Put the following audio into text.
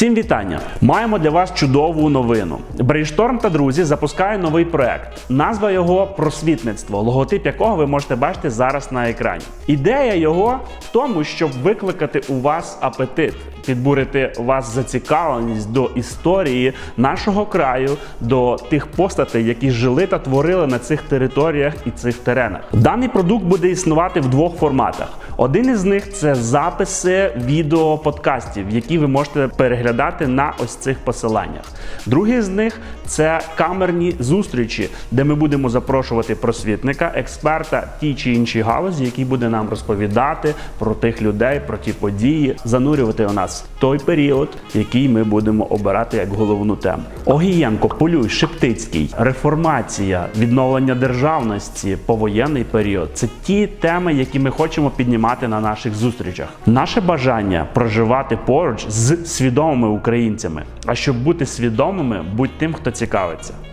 Всім вітання! Маємо для вас чудову новину. Брейшторм та друзі запускає новий проект. Назва його просвітництво, логотип якого ви можете бачити зараз на екрані. Ідея його в тому, щоб викликати у вас апетит, підбурити вас зацікавленість до історії нашого краю, до тих постатей, які жили та творили на цих територіях і цих теренах. Даний продукт буде існувати в двох форматах. Один із них це записи відео подкастів, які ви можете переглядати на ось цих посиланнях. Другий з них це камерні зустрічі, де ми будемо запрошувати просвітника, експерта тій чи іншій галузі, який буде нам розповідати про тих людей, про ті події, занурювати у нас в той період, який ми будемо обирати як головну тему. Огієнко, Полюй, Шептицький, реформація, відновлення державності, повоєнний період це ті теми, які ми хочемо піднімати на наших зустрічах. Наше бажання проживати поруч з свідомими українцями. А щоб бути свідомими, будь тим, хто цікавиться.